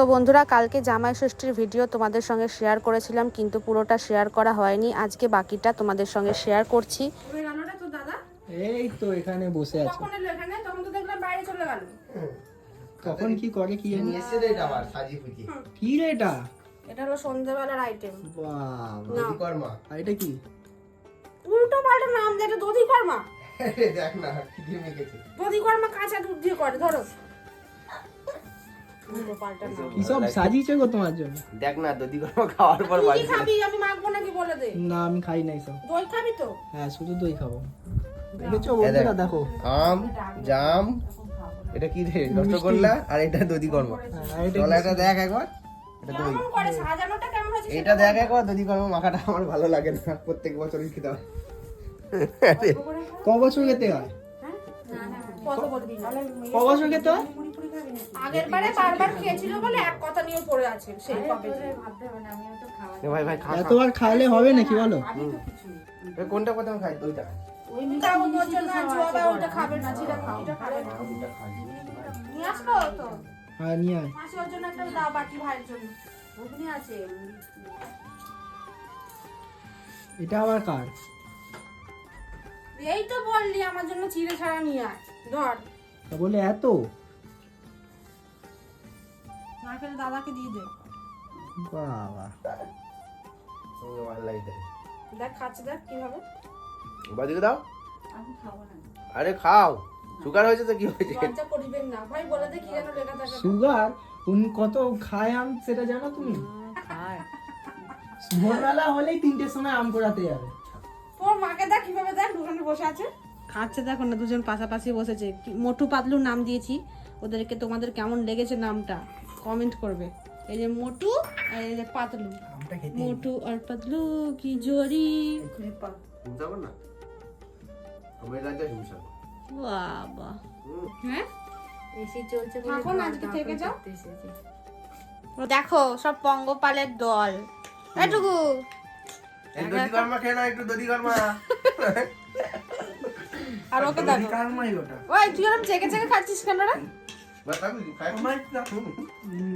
তো বন্ধুরা কালকে জামাই ষষ্ঠীর ভিডিও তোমাদের সঙ্গে শেয়ার করেছিলাম কিন্তু পুরোটা শেয়ার করা হয়নি। আজকে বাকিটা তোমাদের সঙ্গে শেয়ার করছি। রান্নাটা তো দাদা। এই তো এখানে বসে আছে। কখন এখানে তখন তো দেখলাম বাইরে চলে গেল। কখন কি করে কি জানি? এসে রে এটা আবার সাজি ফুজি। কি রে এটা এটা হলো সন্ধ্যেবেলার আইটেম বাবা দধি কর্মা আর এটা কি? উল্টো পাল্টা নাম দেয় এটা দধি কর্মা দেখ না কি দিয়ে মেখেছে। দধি কর্মা কাঁচা দুধ দিয়ে করে ধরো। কি সব সাজিয়েছে গো তোমার জন্য? দেখ না দধি কর্মা খাওয়ার পর বাড়ি খাবি? আমি মাখবো নাকি বলে দে। না আমি খাই নাই সব। দই খাবি তো? হ্যাঁ শুধু দই খাব। দেখেছ বন্ধুরা দেখো। আম জাম এটা কি রে রসগোল্লা আর এটা কর্মা? হ্যাঁ, চল এটা দেখ একবার এটা দই। কেমন করে সাজানোটা কেমন হয়েছে এটা দেখ একবার মাখাটা আমার ভালো লাগে না। প্রত্যেক বছরই খেতে হয়। ক বছর খেতে হয়? ক বছর খেতে হয়? আগের বারে বারবার খেয়েছিল বলে এক কথা নিয়ে পড়ে আছে সেই কবে ভাই ভাই খা। এতবার খাইলে হবে নাকি বলো? কোনটা প্রথমে খাই? ওইটা ওর জন্য আর জুয়াবা ওটা খাবে না যেটা ওটা খাবে না। নিয়ে আসলো তো? হ্যাঁ নিয়ে আয়। মাসি ওর জন্য একটা দাও বাটি ভাইয়ের জন্য। ওখানে আছে এটা আবার কার? এই তো বললি আমার জন্য চিড়ে ছাড়া নিয়ে আয়। ধর। বলে এত? না দাদাকে দিয়ে দে। বাবা। দেখে। দেখ খাচ্ছে দেখ কীভাবে। বাদিকে দাও। আরে খাও। সুগার হয়েছে তো কি হয়েছে? লজ্জা করিবেন না। ভাই বলে দে কি যেন লেখা থাকে। সুগার? উনি কত খায় আম সেটা জানো তুমি? ভোরবেলা হলেই তিনটের সময় আম করাতে যাবে। তোর মাকে দেখ কীভাবে দেখ দুজনে বসে আছে। খাচ্ছে দেখো না দুজন পাশাপাশি বসেছে। কি- মোটু পাতলু নাম দিয়েছি। ওদেরকে তোমাদের কেমন লেগেছে নামটা? কমেন্ট করবে। এই যে মোটু আর এই যে পাতলু। আমটা মোটু আর পাতলু কি জোরি। না? বাবা। হ্যাঁ? এসি চলছে আজকে থেকে যাও। দেখো সব পঙ্গপালের দল। এটুকু। একটু দধি আর ওকে দেখো ওই তুই ওরকম চেকে চেকে খাচ্ছিস কেন রে?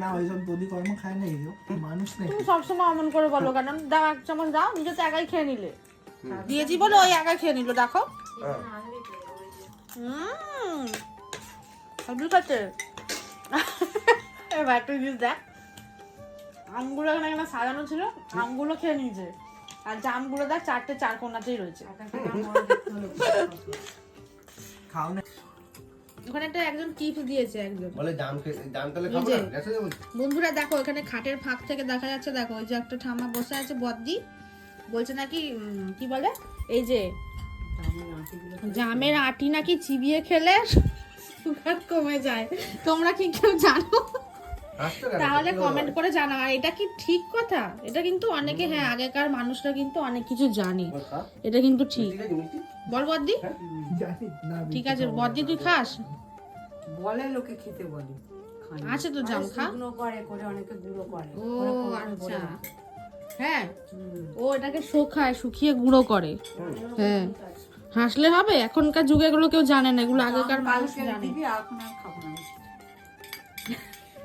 না ওইসব দদি খায় না এগুলো মানুষ নেই। তুমি সবসময় অমন করে বলো কেন? দাও এক চামচ দাও নিজে তো একাই খেয়ে নিলে। দিয়েছি বলে ওই একাই খেয়ে নিল দেখো। হুম। এবার একটা জিনিস দেখ। আমগুলো এখানে এখানে সাজানো ছিল আমগুলো খেয়ে নিয়েছে। আর জামগুলো দেখ চারটে চার কোনাতেই রয়েছে। খাও না। ওখানে একটা একজন টিপস দিয়েছে একজন। বলে খেয়ে জাম তাহলে খাব না? গেছে যাব বন্ধুরা দেখো এখানে খাটের ফাঁক থেকে দেখা যাচ্ছে দেখো ওই যে একটা ঠামা বসে আছে বদ্দি। বলছে নাকি কি বলে? এই যে জামের আটি নাকি চিবিয়ে খেলে সুগার কমে যায়। তোমরা কি কেউ জানো? তাহলে কমেন্ট করে জানাও। আর এটা কি ঠিক কথা? এটা কিন্তু অনেকে হ্যাঁ আগেকার মানুষরা কিন্তু অনেক কিছু জানে। এটা কিন্তু ঠিক। বল বদ্দি ঠিক আছে বদ্দি তুই খাস? বলে লোকে খেতে বলে। আছে তো জাম খা। করে করে অনেকে গুঁড়ো করে। ও আচ্ছা। হ্যাঁ ও এটাকে শুকায় শুকিয়ে গুঁড়ো করে। হ্যাঁ। হাসলে হবে? এখনকার যুগে এগুলো কেউ জানে না এগুলো আগেকার মানুষ জানে।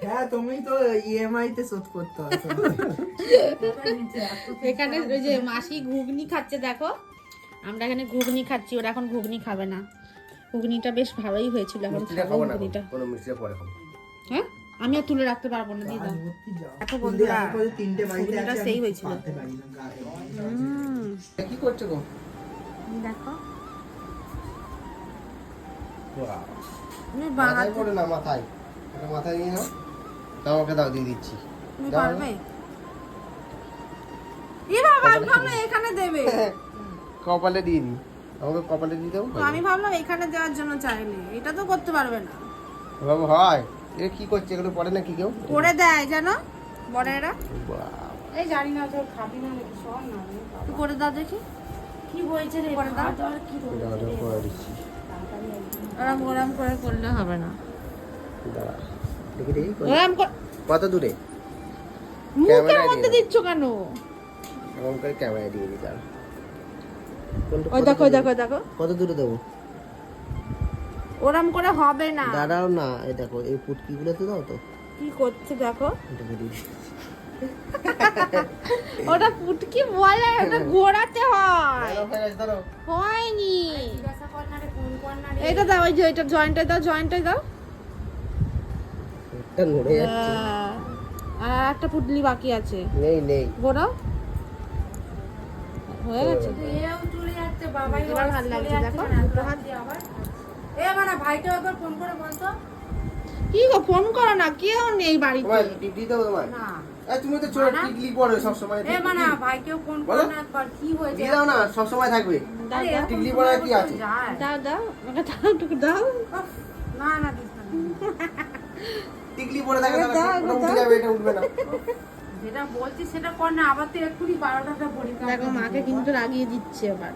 হ্যাঁ তুমি তো ইএমআই তে শোধ করতে হয় এখানে ওই যে মাসি ঘুগনি খাচ্ছে দেখো। আমরা এখানে ঘুগনি খাচ্ছি ওরা এখন ঘুগনি খাবে না। ঘুগনিটা বেশ ভালোই হয়েছিল এখন খাব ঘুগনিটা। কোনো মিষ্টিটা পরে হ্যাঁ? আমি আর তুলে রাখতে পারব না দিদা। দেখো বন্ধুরা, ঘুগনিটা সেই হয়েছিল। কি করছ গো? দেখো। মাথায় পড়ে না মাথায়। এটা মাথায় নিয়ে নাও। আমাকে দাও দিয়ে দিচ্ছি। তুমি পারবে? এ বাবা আমি এখানে দেবে। কপালে দিয়ে দিই আমাকে কপালে দিয়ে দেবো তো আমি ভাবলাম এখানে দেওয়ার জন্য চাইলে এটা তো করতে পারবে না। বাবু হয়। এটা কি করছে? এগুলো পড়ে না কি কেউ? করে দেয় জানো? বড়েরা বাহ। এই জানি না তোর খাবি না নাকি? সর না তুই করে দাও দেখি। কি হয়েছে রে? করে দাও। দাওয়ার কি এটা আমাকে করে দিচ্ছি। ওরম ওরম করে করলে হবে না। দাঁড়া। দেখি দেখি কত- কত দূরে? মুখের মধ্যে দিচ্ছ কেন? এরকম করে ক্যামেরায় দিয়ে দিই দাঁড়া। ওই দেখো দেখো দেখো। কত দূরে দেবো? ওরম করে হবে না। দাঁড়াও না এই দেখো এই গুলোতে দাও তো। কি করছে দেখো? ওটা পুটকি বলে ওটা ঘোরাতে হয়। হয়নি। এটা দাও ওই যে এটা জয়েন্টে দাও জয়েন্টে দাও। হ্যাঁ। আর একটা পুটলি বাকি আছে। নেই নেই। ঘোরাও। হয়ে গেছে? এও চলে যাচ্ছে বাবাই এবার ভালো লাগছে দেখো। দুটো হাত এ মানে ভাইকে একবার ফোন করে বলতো কি গো ফোন করো না কেউ নেই বাড়িতে? তোমার টিকলি দাও তোমার না। তুমি তো ছোট টিকলি পড়ো সব সময় এ মানে ভাইকেও ফোন। করে না একবার কি হয়েছে? দিয়ে দাও না সব সময় থাকবে টিকলি কি আছে? দাও দাও দাও দাও। না না দিস না। টিকলি পড়ে থাকে দাও, তাহলে দাও, ওটা উঠে যাবে এটা উঠবে না। যেটা বলছি সেটা কর না আবার তো এক্ষুনি বারোটাটা পরীক্ষা দেখো মাকে কিন্তু রাগিয়ে দিচ্ছে এবার।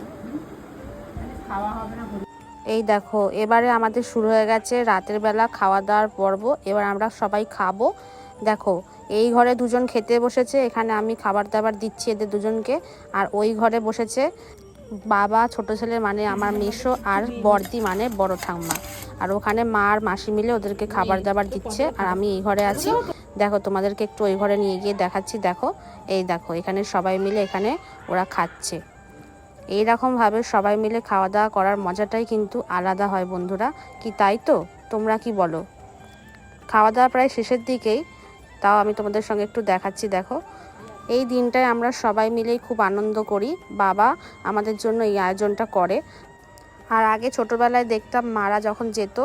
খাওয়া হবে না এই দেখো এবারে আমাদের শুরু হয়ে গেছে রাতের বেলা খাওয়া দাওয়ার পর্ব। এবার আমরা সবাই খাব। দেখো এই ঘরে দুজন খেতে বসেছে এখানে আমি খাবার দাবার দিচ্ছি এদের দুজনকে। আর ওই ঘরে বসেছে বাবা ছোট ছেলে মানে আমার মেশো আর বর্দি মানে বড় ঠাম্মা। আর ওখানে মা আর মাসি মিলে ওদেরকে খাবার দাবার দিচ্ছে। আর আমি এই ঘরে আছি। দেখো, তোমাদেরকে একটু ওই ঘরে নিয়ে গিয়ে দেখাচ্ছি, দেখো। এই দেখো, এখানে সবাই মিলে এখানে ওরা খাচ্ছে। এই রকম ভাবে সবাই মিলে খাওয়া দাওয়া করার মজাটাই কিন্তু আলাদা হয় বন্ধুরা। কি তাই তো? তোমরা কি বলো? খাওয়া দাওয়া প্রায় শেষের দিকেই, তাও আমি তোমাদের সঙ্গে একটু দেখাচ্ছি, দেখো। এই দিনটায় আমরা সবাই মিলেই খুব আনন্দ করি, বাবা আমাদের জন্য এই আয়োজনটা করে। আর আগে ছোটোবেলায় দেখতাম মারা যখন যেত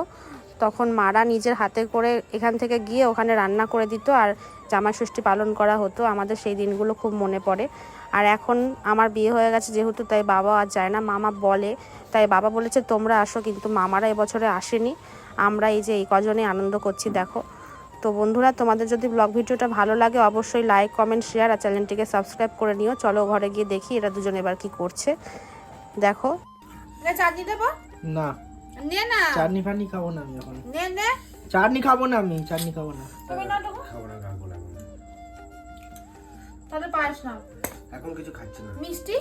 তখন মারা নিজের হাতে করে এখান থেকে গিয়ে ওখানে রান্না করে দিত আর জামা ষষ্ঠী পালন করা হতো। আমাদের সেই দিনগুলো খুব মনে পড়ে। আর এখন আমার বিয়ে হয়ে গেছে যেহেতু তাই বাবা আর যায় না। মামা বলে তাই বাবা বলেছে তোমরা আসো। কিন্তু মামারা এবছরে আসেনি। আমরা এই যে এই কজনে আনন্দ করছি দেখো। তো বন্ধুরা তোমাদের যদি ব্লগ ভিডিওটা ভালো লাগে অবশ্যই লাইক কমেন্ট শেয়ার আর চ্যানেলটিকে সাবস্ক্রাইব করে নিও। চলো ঘরে গিয়ে দেখি এরা দুজন এবার কি করছে। দেখো। চাটনি দেবো? না। নে না। চাটনি ফাটনি খাব না আমি এখন। নে নে। চাটনি খাব না আমি চাটনি খাব না। তুমি না খাব না খাব না তাহলে পায়েস না। এখন কিছু খাচ্ছি না। মিষ্টি?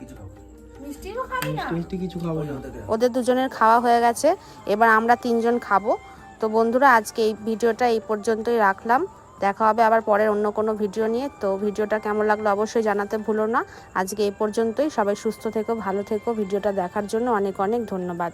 কিছু খাব। মিষ্টিও খাবি না? মিষ্টি মিষ্টি কিছু খাব না। ওদের দুজনের খাওয়া হয়ে গেছে। এবার আমরা তিনজন খাব। তো বন্ধুরা আজকে এই ভিডিওটা এই পর্যন্তই রাখলাম। দেখা হবে আবার পরের অন্য কোনো ভিডিও নিয়ে। তো ভিডিওটা কেমন লাগল অবশ্যই জানাতে ভুলো না। আজকে এই পর্যন্তই। সবাই সুস্থ থেকো ভালো থেকো। ভিডিওটা দেখার জন্য অনেক অনেক ধন্যবাদ।